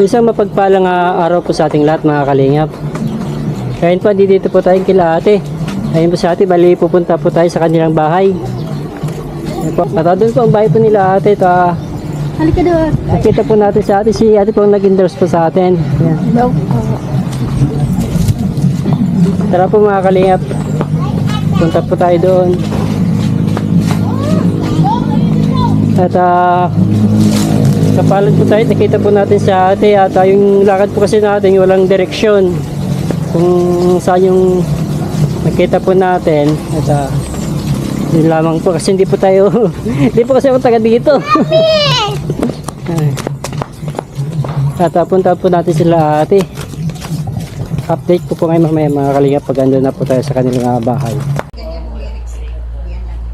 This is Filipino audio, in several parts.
So, isang mapagpalang ah, araw po sa ating lahat mga kalingap. Ngayon po, dito po tayo kila ate. Ayun po sa ate, bali pupunta po tayo sa kanilang bahay. Ayun po. At doon po ang bahay po nila ate. Ito, ah, Halika doon. nakita po natin sa ate. Si ate po ang nag-endorse po sa atin. Yan. Hello. Tara po mga kalingap. Punta po tayo doon. At ah, kapalad po tayo, nakita po natin sa ate at yung lakad po kasi natin walang direksyon. Kung saan yung nakita po natin at ah, yun lamang po kasi hindi po tayo hindi po kasi ako taga dito. At ah, punta po natin sila ate update ko po ngayon mamaya mga kalingap pag andun na po tayo sa kanilang ah, bahay.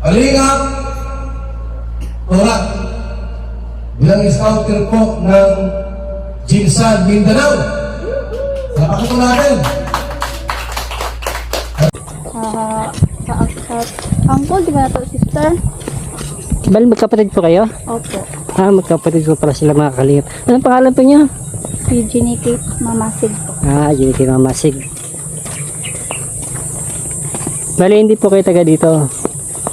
Alingap! Torat! Bilang scouter po ng Jinsan Mindanao. Napakita natin. Ah, sa at Uncle, di ba ito, sister? Bali magkapatid po kayo? Opo. Ah, magkapatid ko pala sila mga kalingap. Anong pangalan po niyo? Si Ginny Kate Mamasid po. Ah, yun kay Mama Sig. Bali hindi po kayo taga dito.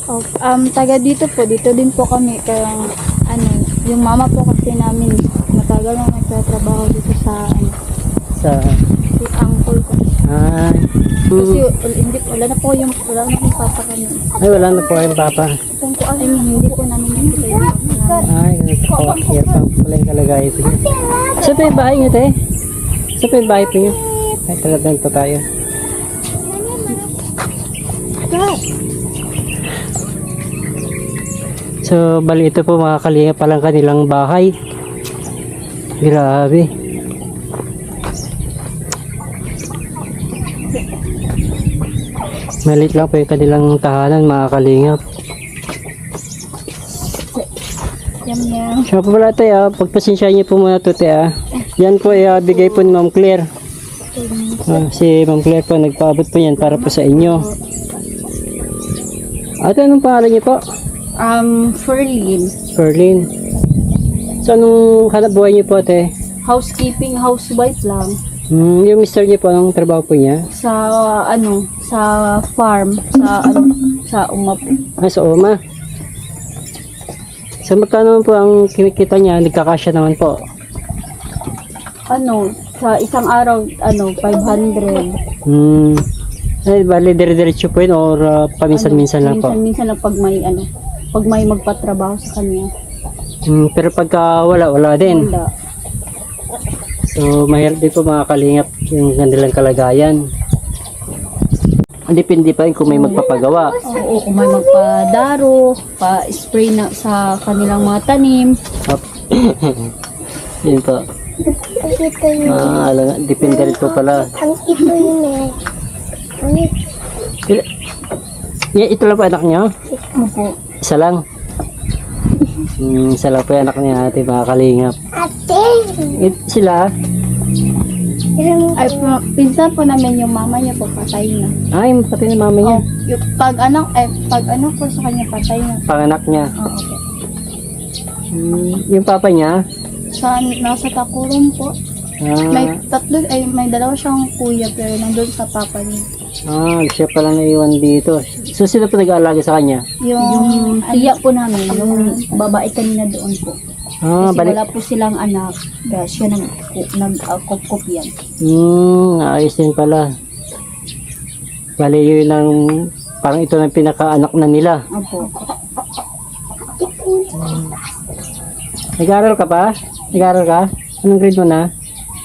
Oh, um, taga dito po, dito din po kami. Kaya, yung mama po kasi namin, matagal na nagtatrabaho dito sa, ano, Sa si uncle ko. ah, Kasi, hmm, wala, hindi, wala na po yung, wala na yung papa kami. ay wala na po kayong papa. Kung ko alam, hindi po namin nakita yung papa namin. Ay, ganito po. Yan pa pala yung kalagayan po niyo. Saan po yung bahay niyo, te? Saan po yung bahay po niyo? Ay, talagang po tayo. So, bali ito po mga kalinga palang kanilang bahay. Grabe. Malit lang po yung kanilang tahanan mga kalingap. Yum, yum. Siya po pala tayo, pagpasensya niyo po muna to tayo. Yan po ay ah, bigay po ni Ma'am Claire. Ah, si Ma'am Claire po nagpaabot po yan para po sa inyo. Ate, anong pangalan niyo po? Um, Ferlin. Perlin. So, anong hanap buhay niyo po, ate? Housekeeping, housewife lang. Hmm, yung mister niyo po, anong trabaho po niya? Sa, ano, sa farm, sa, ano, sa umap. Ah, sa Oma. So, magkano naman po ang kinikita niya? Nagkakasya naman po. Ano, sa isang araw, ano, 500. Hmm. Ay, bali, dire-diretso po yun or ah, paminsan-minsan lang po? Minsan-minsan lang pag may, ano, pag may magpatrabaho sa kanya. Hmm, pero pagka wala, wala din. Wala. So, mahirap din po mga kalingap yung kanilang kalagayan. Depende pa rin kung may magpapagawa. Oo, kung may magpadaro, pa-spray na sa kanilang mga tanim. Yun po. Ito yun. Ah, alam nga, depende rin po pala. Ang ito yun eh. Ito. Ila- Yeah, ito lang po anak niyo? Opo. Isa lang. Hmm, isa lang po yung anak niya ate mga kalingap. Ate. It, sila? Ay, po, pinsan po namin yung mama niya po, patay na. Ay, pati na mama niya. Oh, yung pag anak, eh, pag ano po sa kanya, patay na. Panganak niya. Oo, okay. Hmm, yung papa niya? Sa, nasa Takuron po. May Ah, tatlo, ay may dalawa siyang kuya pero nandun sa papa niya. Ah, siya pala naiwan dito. So, sila po nag-aalaga sa kanya? Yung, tiya po namin, yung babae kanina doon po. Ah, Kasi balik. wala po silang anak. Kaya siya nag, nag uh, kup yan. Hmm, ayos din pala. Bali yun ang, parang ito ang pinakaanak na nila. Opo. Nag-aaral ka pa? Nag-aaral ka? Anong grade mo na?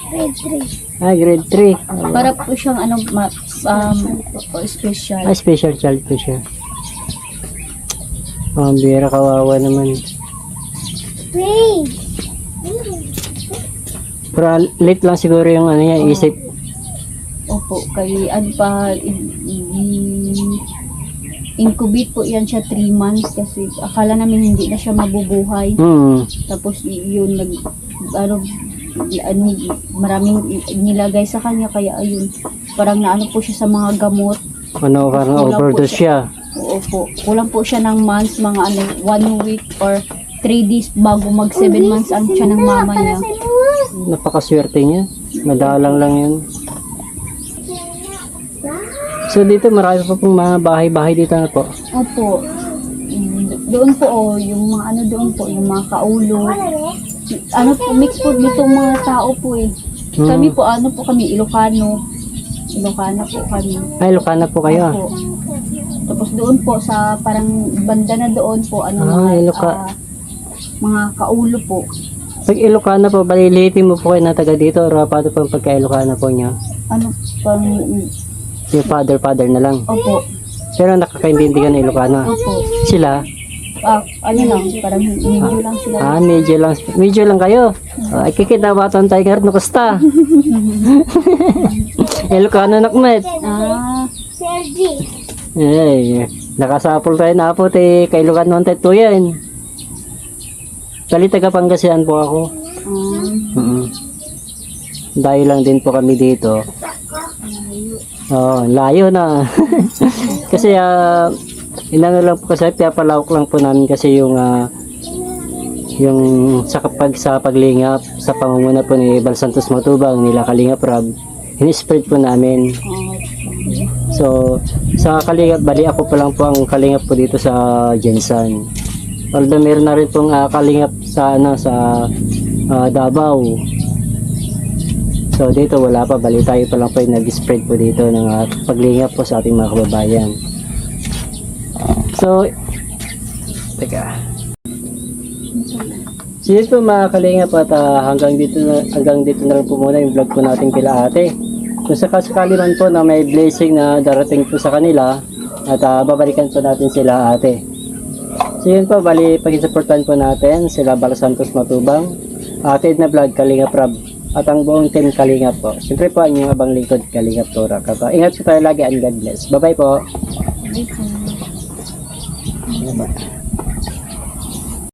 grade 3. Ah, grade 3. Para po siyang ano, ma, um, special. Ah, special child po siya. Oh, bira kawawa naman. Pero ah, late lang siguro yung ano niya, isip. Opo, kay ano pa, i- i- incubate po yan siya 3 months kasi akala namin hindi na siya mabubuhay. Hmm. Tapos y- yun, nag, ano, ano, maraming nilagay sa kanya kaya ayun, parang naano po siya sa mga gamot. Ano, parang Kulang po overdose siya. Oo po, kulang po siya ng months, mga ano, one week or 3 days bago mag 7 months ang siya ng mama niya. napakaswerte niya. Madalang lang yun. So dito marami pa pong mga bahay-bahay dito na po. Opo. Doon po, oh, yung mga ano doon po, yung mga kaulo. Ano po, mix po dito mga tao po eh. Kami po, ano po kami, Ilocano. Ilocano po kami. Ay, Lucana po kayo. ah. Opo. Tapos doon po sa parang banda na doon po, ano Ah, mga, ah, mga kaulo po. Pag Ilocana po, balilitin mo po kayo na taga dito or paano po ang pagka-Ilocana po niya? Ano pang, Yung father-father na lang. opo, Pero nakakaintindi ka ng Ilocana. opo. Sila? Ah, ano lang, parang medyo lang sila. Ah, medyo lang. Medyo lang kayo. Ah, Ay, kikidawatan tayo ngayon no kasta. Ilocano nakmet. Ah, Ah, Sergi. Ay, nakasapol tayo na po te kay Ilocano ang teto yan. Dali taga Pangasinan po ako. um, Mm Dahil lang din po kami dito. Oo, layo na. kasi ah inano lang po kasi pinapalawak lang po namin kasi yung ah, yung sa kapag sa paglingap sa pamumuno po ni Bal Santos Matubang nila Kalingap Rab ini-spread po namin. So sa Kalingap bali ako pa lang po ang Kalingap po dito sa Jensan. Although meron na rin pong ah, Kalingap sa ano sa ah, Davao. So dito wala pa, bali tayo pa lang po yung nag-spread po dito ng uh, paglingap po sa ating mga kababayan. So, teka. So yun po mga kalingap at ah, hanggang dito na, hanggang dito na lang po muna yung vlog po natin kila ate. Kung sakasakali man po na may blessing na darating po sa kanila at ah, babalikan po natin sila ate. So yun po, bali pag-supportan po natin sila Bala Santos Matubang, Ate na Vlog, Kalingap Rab, at ang buong team Kalingap po. Siyempre po ang inyong abang lingkod Kalingap Tora. Ingat po tayo lagi and God bless. Bye bye po. Dito. Bye-bye.